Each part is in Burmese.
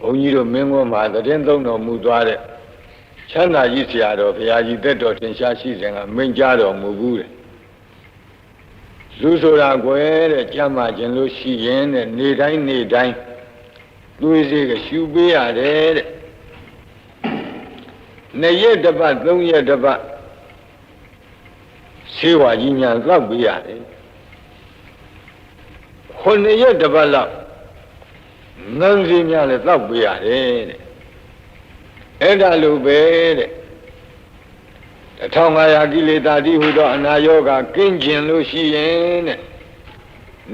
ဘုန်းကြီးတို့မင်းကွန်းမှာသတင်းသုံးတော်မူသွားတဲ့ချမ်းသာကြီးဆရာတော်ဘုရားကြီးတက်တော်ထင်ရှားရှိစဉ်ကမိန့်ကြားတော်မူဘူးတဲ့လူဆိုတာကွယ်တဲ့ကြမ်းမှခြင်းလို့ရှိရင်တဲ့နေတိုင်းနေတိုင်းသွေးစေးကရှူပေးရတယ်တဲ့နှစ်ရက်တစ်ပတ်သုံးရက်တစ်ပတ်ဆေးဝါးကြီးညာသောက်ပေးရတယ်ခုနှစ်ရက်တစ်ပတ်လောက် ငန်းစီများလည်းသောက်ပေးရတယ်တဲ့အဲ့ဒါလိုပဲတဲ့1500ကိလေသာတိဟူသောအနာယောဂကင်းကျင်လို့ရှိရင်တဲ့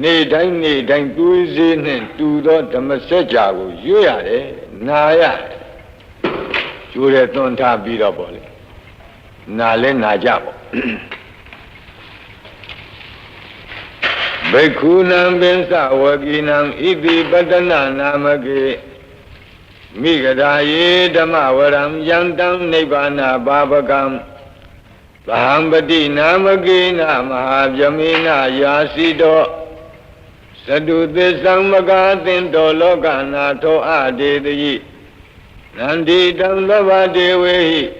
နေတိုင်းနေတိုင်းသွေးစေးနဲ့တူသောဓမ္မစကြာကိုရွတ်ရတယ်နာရတယ်ကျိုးတဲ့သွန်ထားပြီးတော့ပေါ့လေနာလဲနာကြပေါ့ ဘိက္ခုနံပင်စဝကိနံဣတိပတ္တနာနာမကေမိဂရာယေဓမ္မဝရံယံတံနိဗ္ဗာနဘာပကံသဟံပတိနာမကေနမဟာဗြမေနယာစီတောသတုသစ္ဆံမကာသင်တောလောကနာထောအဒေတိနန္ဒီတံသဗ္ဗဒေဝေဟိ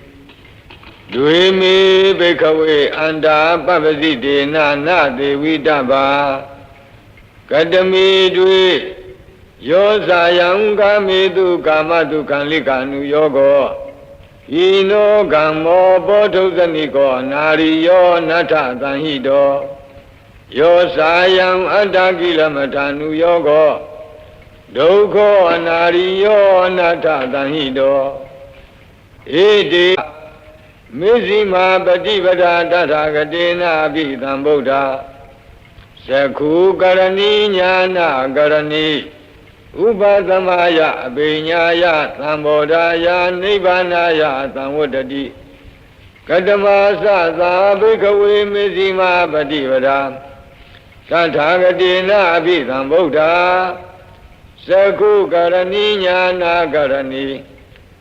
ဒွေမေဘိခဝေအန္တာပပ္ပစိတေနနာသေဝိတ္တဘာကတမေတွေယောဇာယံကာမေတုကာမတုခံလိကာနုယောကောဤနောကံမောဘောထုဇနိကောနာရိယောနထသံဟိတောယောဇာယံအတ္တကိလမထာနုယောကောဒုက္ခောအနာရိယောအနတ္ထသံဟိတောဧတေ မေဇိမာပฏิပဒာတထာဂတေနာပိသံဗုဒ္ဓသခုကရဏီညာနာကရဏီဥပသမယအဘိညာယသံဘောဓာယနိဗ္ဗာနာယသံဝတ္တတိကတမသသာဘိကဝေမေဇိမာပฏิပဒာတထာဂတေနာပိသံဗုဒ္ဓသကုကရဏီညာနာကရဏီ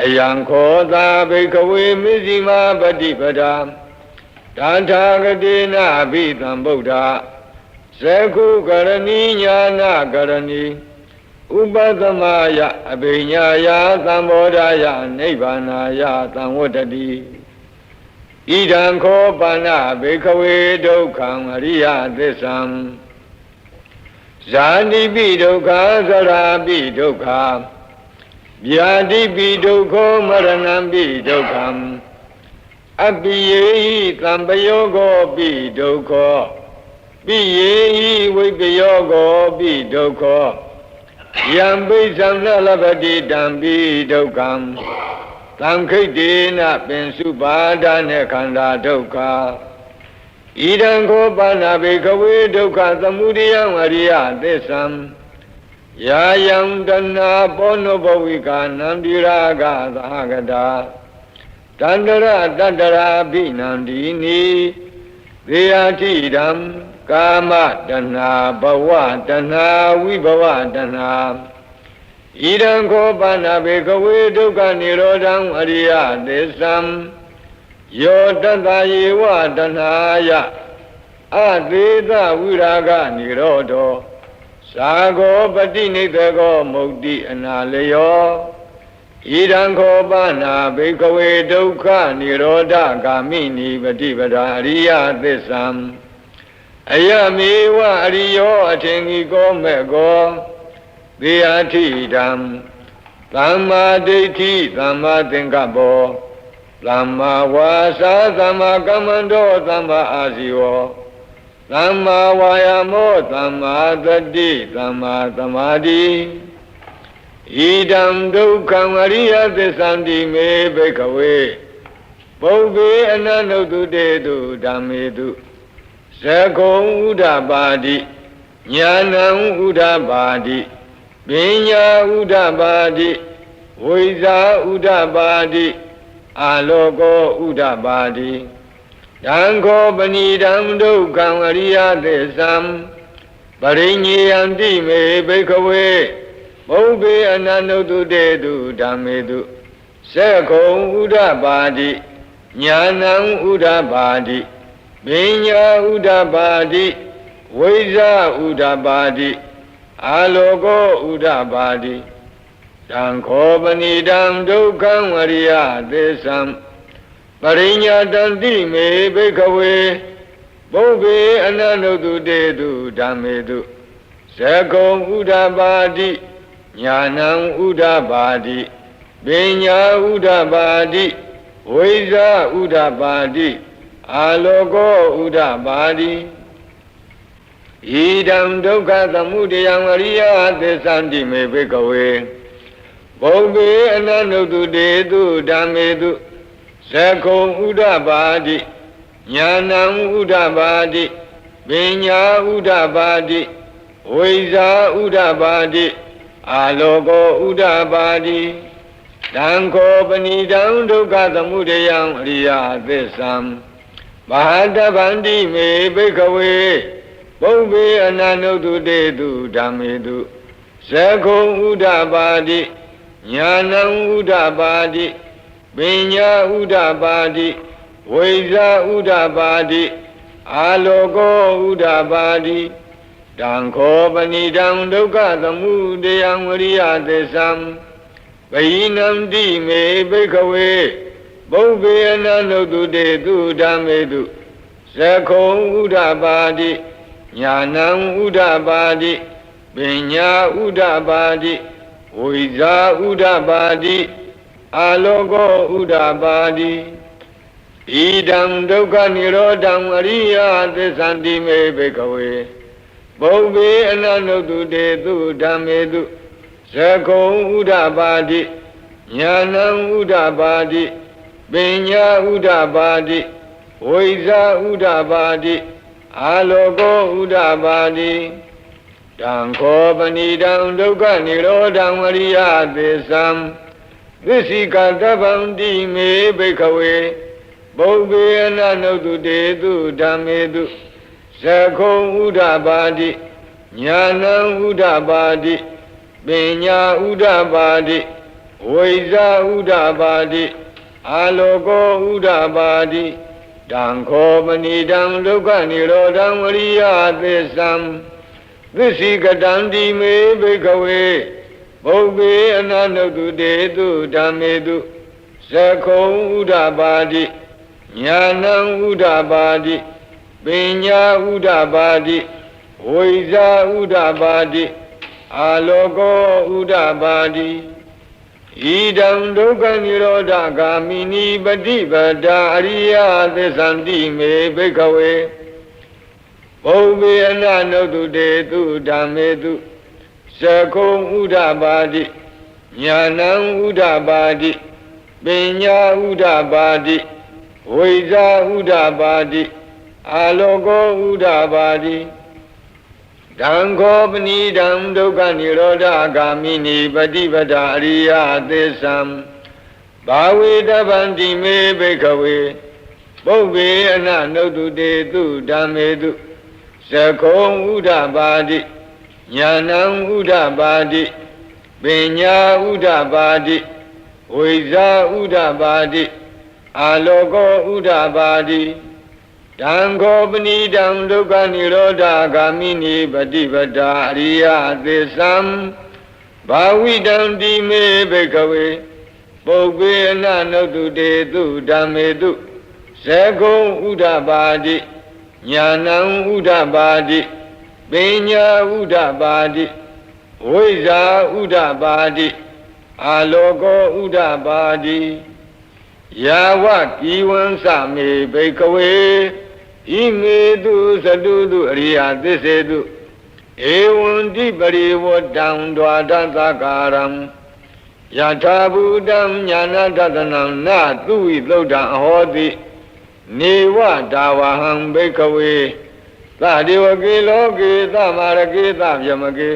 အယံခောသာဘိကဝေမစ္စည်းမပฏิပဒာတထာဂတိနာဘိသံဗုဒ္ဓသကုကရဏီညာနာကရဏီဥပသမယအဘိညာယသံဘောဓာယနိဗ္ဗာနာယသံဝတ္တတိဣဒံခောပါဏဘိကဝေဒုက္ခံအရိယသစ္ဆံဇာတိပိဒုက္ခသရာပိဒုက္ခ ဗျာတိပိဒုက္ခမရဏံပိဒုက္ခံအပိယေဟိသံပယောဂောပိဒုက္ခပိယေဟိဝိပယောဂောပိဒုက္ခယံပိသံနလပတိတံပိဒုက္ခံသံခိတ်တေနပင်စုပါဒနဲ့ခန္ဓာဒုက္ခဣဒံခောပါဏဘေခဝေဒုက္ခသမုဒယံအရိယသစ္ဆံ ယာယံတဏဘောနဘဝိကာနံတိရာဂသာဂတာတန္တရတတ္တရာဘိနန္ဒီနိသေယတိဓမ္ကာမတဏဘဝတဏဝိဘဝတဏဣဒံခောပါဏဘေကဝေဒုက္ခនិရောဓံအရိယသစ္ဆံယောတတယေဝတဏယအသေးသဝိရာဂនិရောဓော သာဂောပတိနိသကောမုတ်တိအနာလယောဣဒံခောပါဏဘိကဝေဒုက္ခនិရောဓဂာမိနိပฏิပဒာအရိယသစ္ဆံအယမေဝအရိယောအထင်ကြီးကောမဲ့ကောသေယထိတံသမ္မာဒိဋ္ဌိသမ္မာသင်္ကပ္ပောသမ္မာဝါစာသမ္မာကမ္မန္တောသမ္မာအာဇီဝော သမ္မာဝါယာမောသမ္မာသတိသမ္မာသမာဓိဣဒံဒုက္ခံအရိယသစ္ဆန္တိမေဘိကဝေပုဗ္ဗေအနန္တုတုတေတုဓမ္မေတုသကုံဥဒ္ဓပါတိညာဏံဥဒ္ဓပါတိပညာဥဒ္ဓပါတိဝိဇာဥဒ္ဓပါတိအာလောကောဥဒ္ဓပါတိ တံခောပဏိတံဒုက္ခံအရိယသစ္ဆံပရိညေယံတိမေဘိကဝေဘုဗ္ဗေအနန္တုတုတေတုဓမ္မေတုသကုံဥဒ္ဓပါတိညာဏံဥဒ္ဓပါတိပညာဥဒ္ဓပါတိဝိဇာဥဒ္ဓပါတိအာလောကောဥဒ္ဓပါတိတံခောပဏိတံဒုက္ခံဝရိယသစ္ဆံ ပရိညာတံတိမေဘိခဝေဘုဗ္ဗေအနန္တုတုတေတုဓမ္မေတုဇကုံဥဒ္ဓပါတိညာဏံဥဒ္ဓပါတိပညာဥဒ္ဓပါတိဝိဇာဥဒ္ဓပါတိအာလောကောဥဒ္ဓပါတိဣဒံဒုက္ခသမုဒယံအရိယသစ္ဆန္တိမေဘိကဝေဘုံဘေအနန္တုတေတုဓမ္မေတု သကုံဥဒ္ဓပါတိညာဏံဥဒ္ဓပါတိပညာဥဒ္ဓပါတိဝိဇာဥဒ္ဓပါတိအာလောကောဥဒ္ဓပါတိတံခောပဏိတံဒုက္ခသမုဒယံအရိယသစ္ဆံဘာတဗန္တိမေဘိကဝေဘုံဘေအနန္တုတေတုဓမ္မေတုဇကုံဥဒ္ဓပါတိညာဏံဥဒ္ဓပါတိ ပညာဥဒ္ဓပါတိဝိဇာဥဒ္ဓပါတိအာလောကောဥဒ္ဓပါတိတံခောပဏိတံဒုက္ခသမုဒယံဝရိယသစ္ဆံဘိနံတိမေဘိခဝေဘုဗ္ဗေအနန္တုတေတုဓမ္မေတုသကုံဥဒ္ဓပါတိညာဏံဥဒ္ဓပါတိပညာဥဒ္ဓပါတိဝိဇာဥဒ္ဓပါတိ အာလောကောဥဒ္ဓပါတိဣဒံဒုက္ခនិရောဓံအရိယသစ္ဆန္တိမေဘိကဝေဘုဗ္ဗေအနန္တုတေတုဓမ္မေတုသကုံဥဒ္ဓပါတိညာဏံဥဒ္ဓပါတိပညာဥဒ္ဓပါတိဝိဇာဥဒ္ဓပါတိအာလောကောဥဒ္ဓပါတိတံခောပဏိတံဒုက္ခនិရောဓံဝရိယသစ္ဆံ သစ္စိကတဗံတိမေဘိခဝေဘုဗ္ဗေအနနုတုတေတုဓမ္မေတုသကုံဥဒ္ဓပါတိညာဏံဥဒ္ဓပါတိပညာဥဒ္ဓပါတိဝိဇာဥဒ္ဓပါတိအာလောကောဥဒ္ဓပါတိတံခောမဏိတံဒုက္ခនិရောဓံဝရိယသစ္ဆံသစ္စိကတံတိမေဘိကဝေ ဘုဗ္ဗေအနန္တုတေတုဓမ္မေတုသကုံဥဒ္ဓပါတိညာဏံဥဒ္ဓပါတိပညာဥဒ္ဓပါတိဝိဇာဥဒ္ဓပါတိအာလောကောဥဒ္ဓပါတိဣဒံဒုက္ခនិရောဓဂာမိနိပฏิပဒါအရိယသစ္ဆန္တိမေဘိကဝေဘုံမေအနနုတုတေတုဓမ္မေတု သကုံဥဒ္ဓပါတိညာဏံဥဒ္ဓပါတိပညာဥဒ္ဓပါတိဝိဇာဥဒ္ဓပါတိအာလောကောဥဒ္ဓပါတိတံခောပဏိတံဒုက္ခនិရောဓဂာမိနိပฏิပဒအရိယသစ္ဆံဘာဝေတဗန္တိမေဘိခဝေပုဗ္ဗေအနနုတုတေတုဓမ္မေတုသကုံဥဒ္ဓပါတိ ညာဏံဥဒ္ဓပါတိပညာဥဒ္ဓပါတိဝိဇာဥဒ္ဓပါတိအာလောကောဥဒ္ဓပါတိတံခောပဏိတံဒုက္ခនិရောဓဂာမိနိပฏิပဒါအရိယသစ္ဆံဘာဝိတံတိမေဘိကဝေပုပ္ပေအနနုတုတေတုဓမ္မေတုဇကုံဥဒ္ဓပါတိညာဏံဥဒ္ဓပါတိ ပညာဥဒ္ဓပါတိဝိဇာဥဒ္ဓပါတိအာလောကောဥဒ္ဓပါတိဣယာဝကိဝံစမေဘိကဝေဣမေတုသတုတုအရိယသစ္စေတုဧဝံတိပရိဝတ္တံဒွါဒသကာရံယထာဘူတံညာနာတတနံနသုဝိသုဒ္ဓံအဟောတိနေဝဒါဝဟံဘိကဝေ သဒေဝကေလောကေသမာရကေသဗျမကေ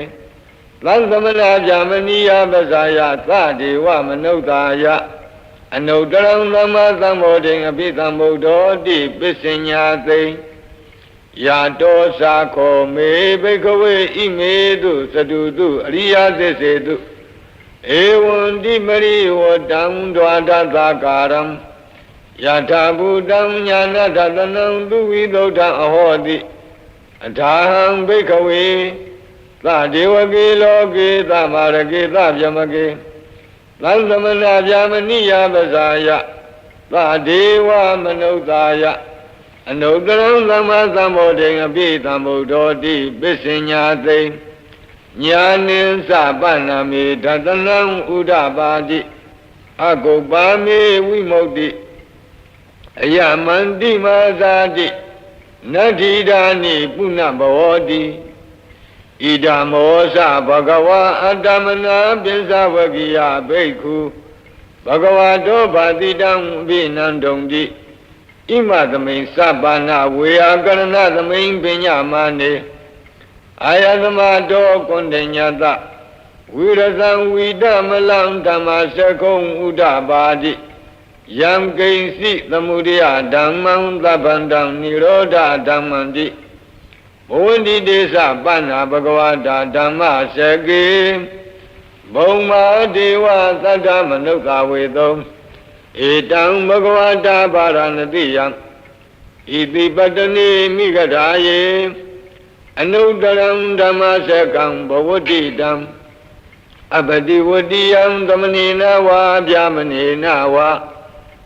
သံသမနာဗျာမဏိယပဇာယသဒေဝမနုဿာယအနုတ္တရံသမ္မာသမ္ဗောဓိအပိသမ္ဗုဒ္ဓောတိပစ္စညာသိယာတောစာခောမေဘိကဝေဣမေတုသတုတုအရိယသစ္စေတုဧဝံတိမရိဝတံဒွါဒသကာရံယထာဘူတံညာနာတတနံသူဝိသုဒ္ဓံအဟောတိ အထာဟံဘိကဝေသဒေဝကေလောကေသမာရကေသဗျမကေသံသမနာဗျာမဏိယပဇာယသဒေဝမနုဿာယအနုတ္တရံသမ္မာသမ္ဗောဓိအပိသမ္ဗုဒ္ဓောတိပစ္စညာသိညာနိသပဏမေဓတနံဥဒပါတိအကုပ္ပါမေဝိမု ക്തി အယမန္တိမာဇာတိ နတ္ထိဒာနိပုဏ္ဏဘဝတိဣဒံမောသဘဂဝါအတ္တမနာပိစ္ဆဝကိယဘိက္ခုဘဂဝါတောဗာတိတံဘိနန္တုံတိဣမသမိန်စပ္ပနာဝေယကရဏသမိန်ပညာမနေအာယသမတောကွန်တညတဝိရဇံဝိတမလံဓမ္မစကုံဥဒပါတိ ယံကိဉ္စီသမုဒယဓမ္မံသဗ္ဗန္တံនិရောဓဓမ္မံတိဘဝန္တိတေသပဏ္ဏဘဂဝတာဓမ္မစကေဘုံမာဒေဝသတ္တမနုဿဝေသုံဧတံဘဂဝတာဗာရဏတိယံဣတိပတ္တနိမိဂရာယေအနုတ္တရံဓမ္မစကံဘဝတိတံအပတိဝတိယံသမဏေနဝါဗျာမဏေနဝါ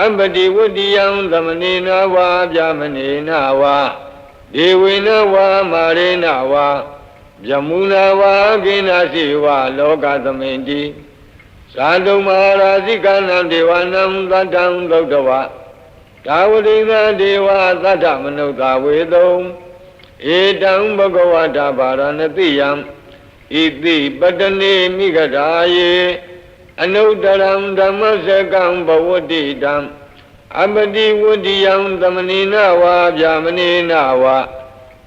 အပတိဝတ္တိယံသမနေနဝါဗျာမနေနဝါဒေဝေနဝါမာရေနဝါယမုနာဝါကိနာစီဝါလောကသမိန်တိဇာတုမဟာရာဇိကနံဒေဝနံသတ္တံသုတ်တဝဒါဝတိကဒေဝသတ္တမနုဿဝေတုံဧတံဘဂဝတာဗာရဏတိယံဣတိပတနေမိဂရာယေ အနုတ္တရံဓမ္မစကံဘဝတိတံအပတိဝတ္တိယံသမဏိနဝါဗျာမဏိနဝါ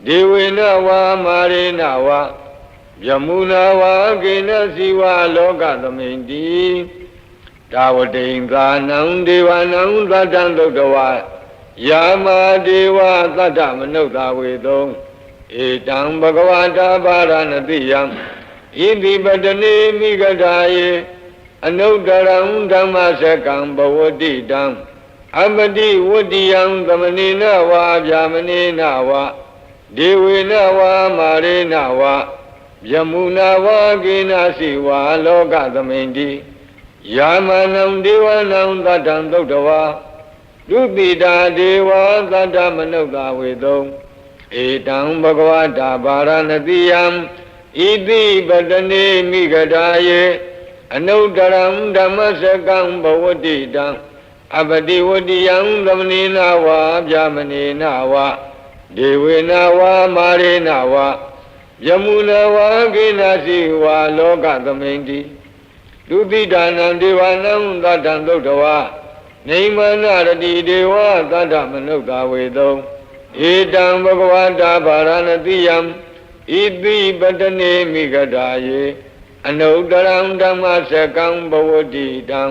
ဒေဝေနဝါမာရေနဝါယမုနာဝါကေနစီဝါလောကသမိန်တိဒါဝတိန်သာနံဒေဝနံသတ္တံသုတ်တဝါယာမဒေဝသတ္တမနုဿဝေတုံဧတံဘဂဝတာပါရဏတိယံဣတိပတနေမိဂထာယေ အနုတ္တရံဓမ္မစကံဘဝတိတံအပတိဝတ္တိယံသမဏေနဝါဗျာမဏေနဝါဒေဝေနဝါမာရေနဝါယမုနာဝါကေနစီဝါလောကသမိန်တိယာမနံဒေဝနံသတ္တံသုတ်တဝါဒုတိတာဒေဝသတ္တမနုဿဝေတုံဧတံဘဂဝတာဗာရဏတိယံဣတိပတနေမိဂဒါယေ အနုတ္တရံဓမ္မစကံဘဝတိတံအပတိဝတိယံသမဏေနဝါဗျာမဏေနဝါဒေဝေနဝါမာရေနဝါယမုနဝါကိနာစီဝါလောကသမိန်တိဒုတိဒါနံဒေဝနံသတ္တံသုတ်တဝါနေမနရတိဒေဝသတ္တမနုဿဝေတုံဧတံဘဂဝတာဗာရဏတိယံဣတိပတနေမိဂဒါယေ အနုတ္တရံဓမ္မစကံဘဝတိတံ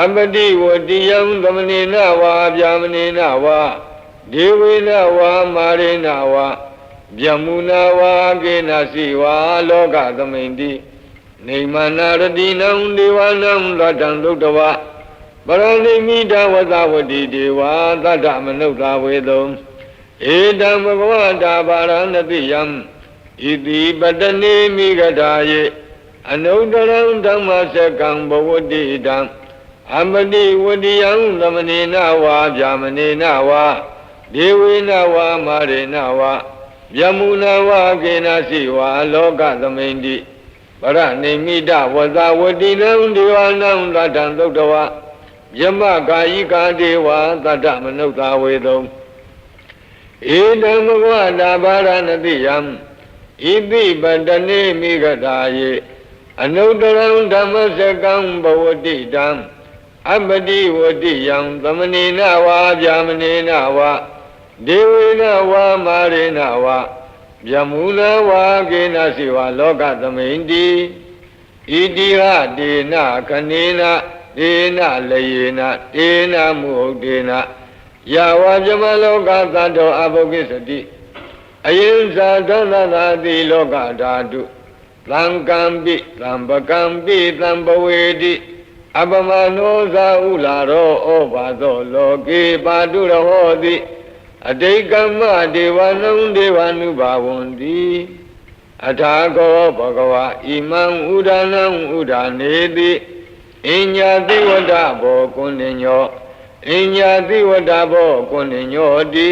အပတိဝတိယံသမဏေနဝါဗျာမဏေနဝါဒေဝေနဝါမာရေနဝါဗျမုနာဝါကေနစီဝါလောကသမိန်တိနေမနာရတိနံဒေဝနံသတ္တံသုတ်တဝပရဏိမိတဝသဝတိဒေဝသတ္တမနုဿဝေတုံဧတံဘဂဝတာပါရဏတိယံဣတိပတနေမိဂတာယေ အနုတရံဓမ္မစကံဘဝတိတံအမတိဝတိယံသမနေနဝါဗျာမနေနဝါဒေဝေနဝါမာရေနဝါဗျမုနဝါကေနစီဝါလောကသမိန်တိဗရနေမိတဝဇဝတိနံဒေဝနံသတ္တံသုတ်တဝယမကာယိကာဒေဝသတ္တမနုဿာဝေတုံဧတံဘဂဝတာဘာရဏတိယံဣတိပတနေမိဂတာယေ အနုတရံဓမ္မစကံဘဝတိတံအပတိဝတိယံသမနေနဝါဗျာမနေနဝါဒေဝေနဝါမာရေနဝါဗျမူနဝါကေနစီဝါလောကသမိန်တိဣတိဟဒေနခနေနဒေနလယေနဒေနမုဟုတ်ဒေနယဝါဇမလောကသတ္တောအဘုကိစတိအယင်္ဇာဒသနာတိလောကဓာတု သံကံပိသံပကံပိသံပဝေတိအပမနောဇာဥလာရောဩဘာသောလောကေပါတုရဟောတိအတိတ်ကမ္မဒေဝနံဒေဝ ानु ဘာဝန္တိအထာကောဘဂဝါဣမံဥဒနံဥဒါနေတိအညညာတိဝဒဘောကုဏ္ဏညောအညညာတိဝဒဘောကုဏ္ဏညောတိ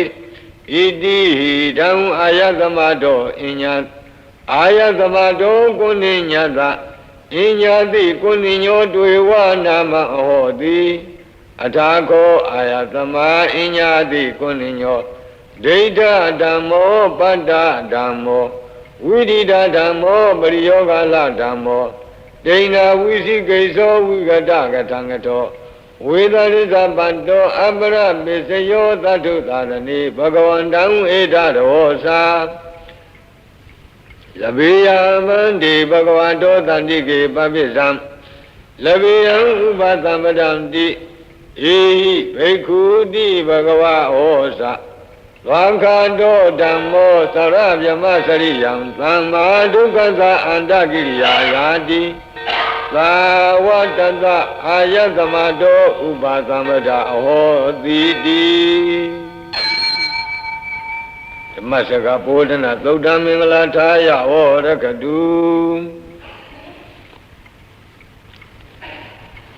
ဣတိဟိတံအာယသမတောအညညာ အာယသမတောကုဏ္ဏညတအညညာတိကုဏ္ဏညောတွေဝနာမဟောတိအထာကောအာယသမအညညာတိကုဏ္ဏညောဒိဋ္ဌဓမ္မောပတ္တဓမ္မောဝိရိဒဓမ္မောပရိယောဂလဓမ္မောဒိဏဝိသိကိသောဝိကတကထံကတောဝေဒရိသပတ္တောအပရပိစယောသတ္ထုသာရဏိဘဂဝန္တံဧတရောသာ လဘေယမန္တိဘဂဝတောတန္တိကေပပိသံလဘေယံဥပသမ္ပဒံတိဧဟိဘိက္ခုတိဘဂဝဟောသာသွားခတောဓမ္မောသရဗြမစရိယံသမ္မာဒုက္ခသာအန္တကိရိယာယာတိသာဝတတအာယသမတောဥပါသမ္ပဒအဟောတိတိဓ မ္မစကဘောဓနာသုတ်တမင်္ဂလာထာယဟောရကတု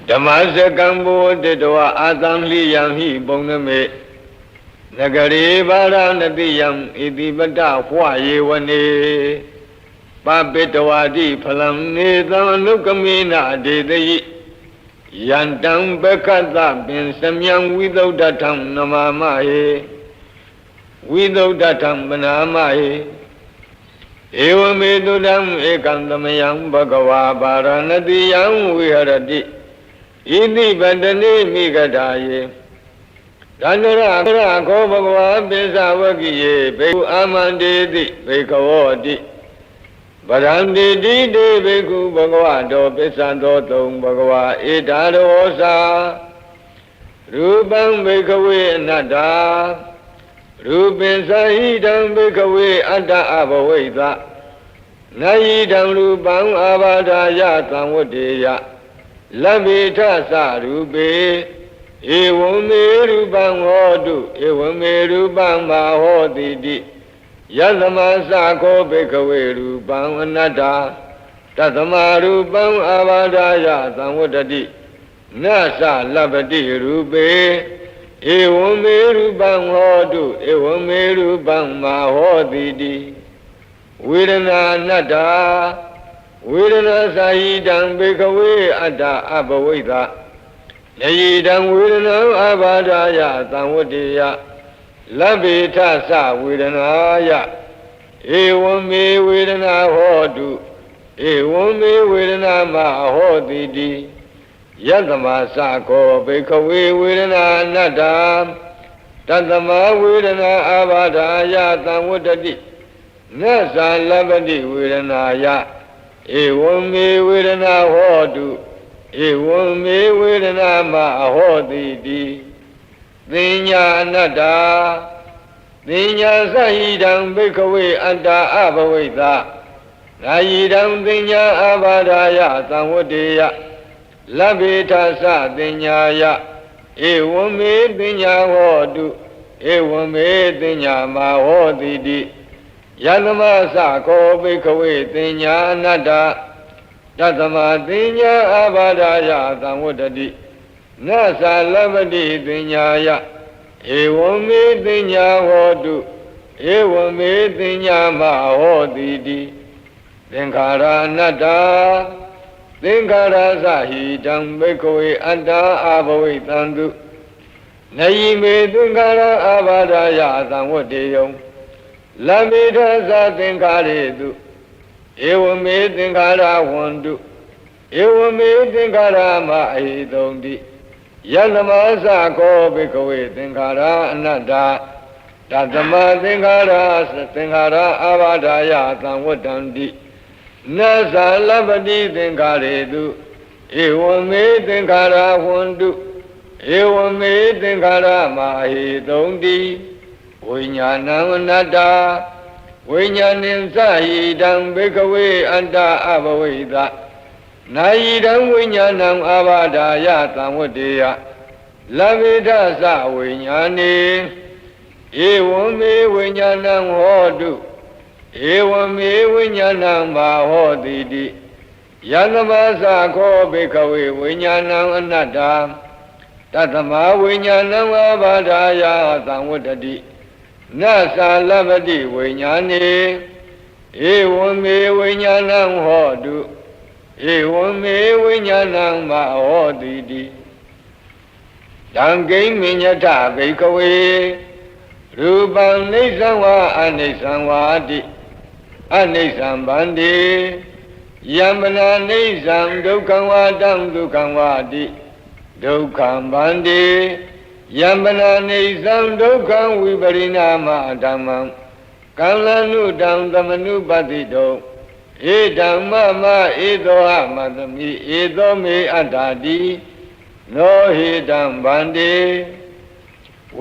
ဓမ္မစကံဘောတေတဝအာသံလိယံဟိပုံနမေနဂရေဘာရဏတိယံဣတိပတဟွယေဝနေပပိတဝါတိဖလံနေသံအနုကမေနဒေတယိယန္တံပကတ္တပင်စမြံဝိသုဒ္ဓထံနမမဟေ ဝိသုဒ္ဓထံပနာမဟေဧဝမေတုတံဧကံသမယံဘဂဝါပါရဏတိယံဝိဟရတိဣတိပတနေမိဂတာယေသန္တရအရခောဘဂဝါပိစ္ဆဝကိယေဘေကုအာမန္တေတိဘေကဝောတိဗရံတိတိတေဘေကုဘဂဝတောပိစ္ဆံသောတုံဘဂဝါဧတာရောသာရူပံဘေကဝေအနတ္တာ ရူပင်သဟိတံဘေကဝေအတ္တအဘဝိသနယိတံရူပံအာဘာဒာယသံဝတ္တေယလဗ္ဗေထသရူပေဧဝံမေရူပံဟောတုဧဝံမေရူပံမာဟောတိတိယသမသခောဘေကဝေရူပံအနတ္တာတသမရူပံအာဘာဒာယသံဝတ္တိနသလပတိရူပေဧဝံမေရူပံဟောတုဧဝံမေရူပံ မာဟောတိတိဝေဒနာအနတ္တာဝေဒနာသာယိတံဘေကဝေအတ္တအဘဝိသနယိတံဝေဒနာအဘာဒာ ယသံဝတ္တေယလဗ္ဗေထသဝေဒနာယဧဝံမေဝေဒနာဟောတုဧဝံမေဝေဒနာမဟောတိတိယတမသခောဘေခဝေဝေဒနာအနတ္တာတသမဝေဒနာအဘာဒာယသံဝတ္တိနသလဗ္ဗတိဝေဒနာယဧဝံမေဝေဒနာဟောတုဧဝံမေဝေဒနာမအဟောတိတိသင်ညာအနတ္တာသင်ညာသဟိတံဘိခဝေအတ္တအဘဝိသနာယိတံသင်ညာအဘာဒာယသံဝတ္တေယ လဗ္ဗေထသသင်ညာယဧဝံမေသင်ညာဟောတုဧဝံမေတင်ညာမဟောတိတိယသမသကောဘိခဝေတင်ညာအနတ္တတသမတင်ညာအဘာဒာယသံဝတ္တတိနသလပတိတင်ညာယဧဝံမေတင်ညာဟောတုဧဝံမေတင်ညာမဟောတိတိသင်္ခါရအနတ္တ သင်္ခါရသဟိတံဘိခဝေအတ္တအာဘဝိတံတုနယိမေသင်္ခါရအာဘာဒာယသံဝတ္တေယံလမေထသသင်္ခါရေတုဧဝမေသင်္ခါရဝန္တုဧဝမေသင်္ခါရမအဟိတုံတိယလမသကောဘိကဝေသင်္ခါရအနတ္တတသမသင်္ခါရသင်္ခါရအာဘာဒာယသံဝတ္တံတိ နသလပတိသင်္ခါရေတုဧဝမေသင်္ခါရဝန္တုဧဝမေသင်္ခါရမဟိတုံတိဝိညာဏံအနတ္တဝိညာဏင်သဟိတံဘေကဝေအတ္တအဘဝိတနာယိတံဝိညာဏံအာဘာဒာယသံဝတ္တေယလဗေဒသဝိညာဏေဧဝံမေဝိညာဏံဟောတု ဧဝံမေဝိညာဏံဘာဟောတိတိယသမသခောဘေကဝေဝိညာဏံအနတ္တတသမဝိညာဏံဝဘာဒာယသံဝတ္တိနသလပတိဝိညာဏေဧဝံမေဝိညာဏံဟောတုဧဝံမေဝိညာဏံမဟောတိတိတံကိဉ္မညထဘိကဝေရူပံနေသံဝါအနိစ္စံဝါတိ အနိစ္စံဗန္တိယမနာနေသံဒုက္ခံဝါတံဒုက္ခံဝါတိဒုက္ခံဗန္တိယံပနာနေသံဒုက္ခံဝိပရိနာမဓမ္မံကံလနုတံသမနုပတိတောဧဓမ္မမဧသောဟမသမိဧသောမေအတ္တာတိနောဟိတံဗန္တိ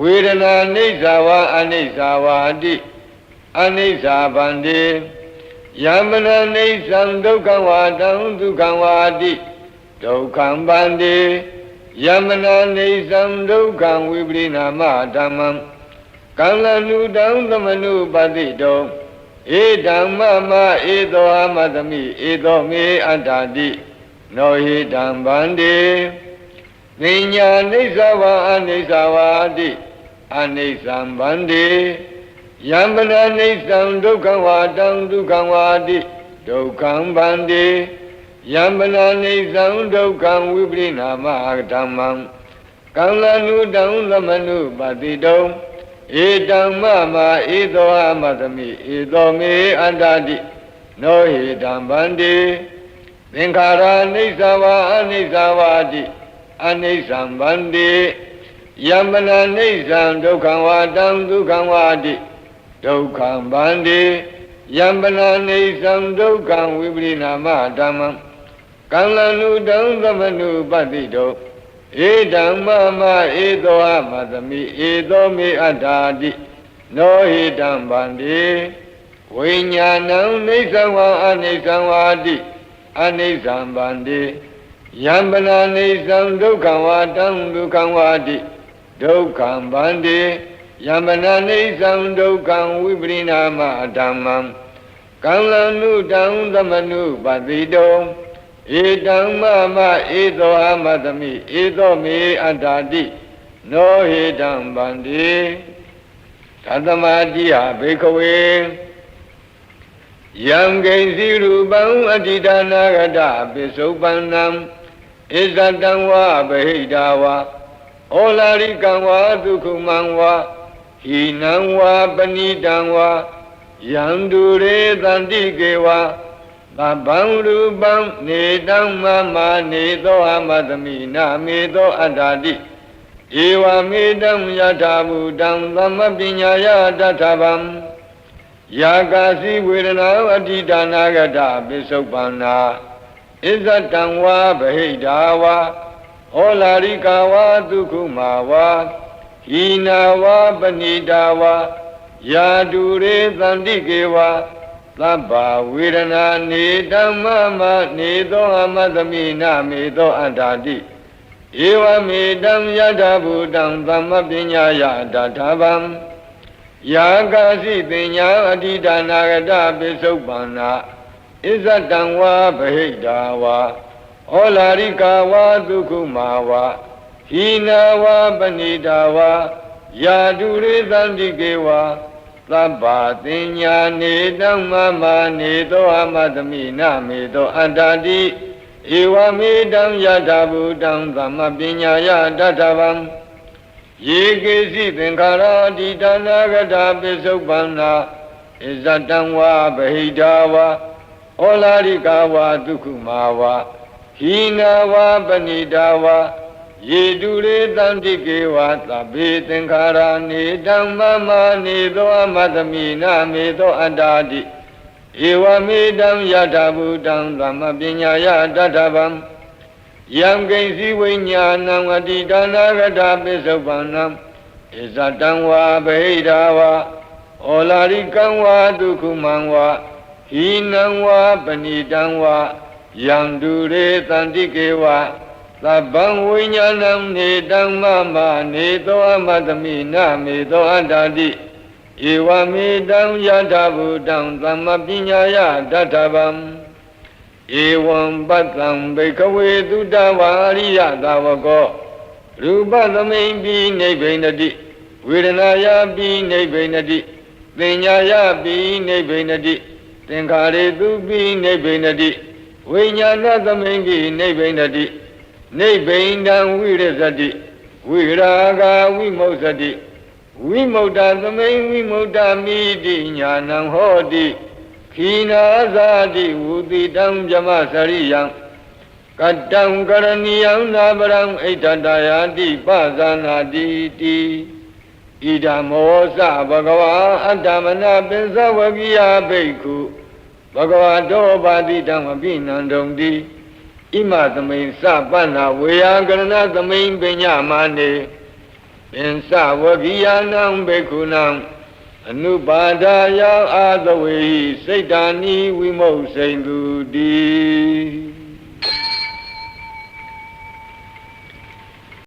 ဝေဒနာနိစ္စဝါအနိစ္စဝါတိအနိစ္စဗန္တိ ယမနာနိစ္စံဒုက္ခံဝါတံဒုက္ခံဝါတိဒုက္ခံဗန္တိယမနာနေသံဒုက္ခံဝိပရိနာမဓမ္မံကံလနုတံသမနုပတိတောဧဓမ္မမဧသောအမသမိဧသောမေအတ္တာတိနောဟိတံဗန္တိပညာနိစ္စဝါအနိစ္စဝါတိအနိစ္စံဗန္တိ ယံပနာနိစ္စံဒုက္ခဝါတံဒုက္ခဝါတိဒုက္ခံဗန္တိယံပနာနေသံဒုက္ခံဝိပရိနာမဓမ္မံကံလနုတံသမနုပတိတုံဧတံမမဧသောအမသမိဧသောမေအန္တတိနောဟိတံဗန္တိသင်္ခါရအိဋ္ဌဝါအနိစ္စဝါတိအနိစ္စံဗန္တိယံပနာအိဋ္ဌံဒုက္ခံဝါတံဒုက္ခံဝါတိ ဒုက္ခံဗန္တိယံပနာအိဋ္ဌံဒုက္ခံဝိပရိနာမဓမ္မံကံလနုတံသမနုပတိတောဧဓမ္မမဧသောအမသမိဧသောမေအတ္တာတိနောဟိတံဗန္တိဝိညာဏံနေသံဝါအနိသံဝါတိအနိသံဗန္တိယံပနာနေသံဒုက္ခံဝါတံဒုက္ခံဝါတိဒုက္ခံဗန္တိ ယံပနာနေသံဒုက္ခံဝိပရိနာမဓမ္မံကံလနုတံသမနုပတိတောဧတံမမဧသောအမသမိဧသောမေအတ္တာတိနောဟေတံဗန္တိသတ္တမတိဟဘေခဝေယံဂိဉ္စီရူပံအတ္တိဒါနာဂတပိစုပန္နံဣဇတံဝါဗဟိတာဝါဩလာရိကံဝါဒုက္ခမံဝါ ဟိနံဝါပဏိတံဝါယံဒုရေတန္တိကေဝါသဗ္ဗံရူပံနေတံမမနေသောအမသမိနာမေသောအတ္တာတိဧဝမေတံယထာဘူတံသမပညာယတထဗံယာကာစီဝေဒနာအတ္တိဒါနာဂတပိစုပန္နာဣဇတံဝါဗဟိတာဝါဟောလာရိကာဝါဒုက္ခမာဝါ ဟိနာဝါပဏိတာဝါယာတုရေသန္တိကေဝါသဗ္ဗဝေဒနာနေဓမ္မမနေသောအမသမိနာမေသောအတ္တာတိဧဝမေတံယထာဘူတံသမ္မပညာယတထာဗံယာကာစီပညာအတိဒါနာဂတပိစုပန္နာဣဇတံဝါဗဟိတာဝါဩလာရိကာဝါဒုက္ခမာဝါ ဟိနာဝါပဏိတာဝါယာတုရေသန္တိကေဝါသဗ္ဗတင်ညာနေတံမမနေသောအမတမိနမေသောအတ္တတိဧဝမေတံယထာဘူတံသမ္မပညာယတထဗံယေကေစီသင်္ခါရတိတနာဂတာပိစုပန္နာဣဇတံဝါဗဟိတာဝါဩလာရိကာဝါဒုက္ခမာဝါဟိနာဝါပဏိတာဝါ ယေတုရေတံတိကေဝါသဗ္ဗေသင်္ခါရနေတံမမနေသောအမတမိနာမေသောအတ္တာတိဧဝမေတံယထာဘူတံသမ္မပညာယတတ္ထဗံယံကိဉ္စီဝိညာဏံအတိဒါနာဂတာပိစုပန္နံဣဇတံဝါဗဟိတာဝါဩလာရိကံဝါဒုက္ခမံဝါဟိနံဝါပဏိတံဝါယံတုရေတန္တိကေဝါ သဗ္ဗံဝိညာဏံနေတံမမနေသောအမတမိနမေသောအတ္တတိဧဝမေတံယထာဘူတံသမ္မပညာယတထဗံဧဝံပတ္တံဘေကဝေသုတဝါရိယသာဝကောရူပသမိန်ပိနိဗ္ဗိနတိဝေဒနာယပိနိဗ္ဗိနတိသင်ညာယပိနိဗ္ဗိနတိသင်္ခါရေသူပိနိဗ္ဗိနတိဝိညာဏသမိန်ပိနိဗ္ဗိနတိ နိဗ္ဗိန္ဒံဝိရဇတိဝိရာဂဝိမု ksati ဝိမု ക്ത သမိန်ဝိမု ക്ത မိတိညာနံဟောတိခိနာဇာတိဝုတိတံဗြမစရိယံကတံကရဏီယံနာပရံဣဋ္ဌတယာတိပဇာနာတိတိဣဒံမောစဘဂဝါအတ္တမနာပင်စဝကိယဘိက္ခုဘဂဝါတောပါတိတံအပိနန္တုံတိ ဣမသမိန်စပန္နာဝေယကရဏသမိန်ပညာမာနေပင်စဝကိယနံဘိက္ခုနံအနုပါဒာယအာသဝေဟိစိတ်တာနိဝိမုတ်စိန်သူတိ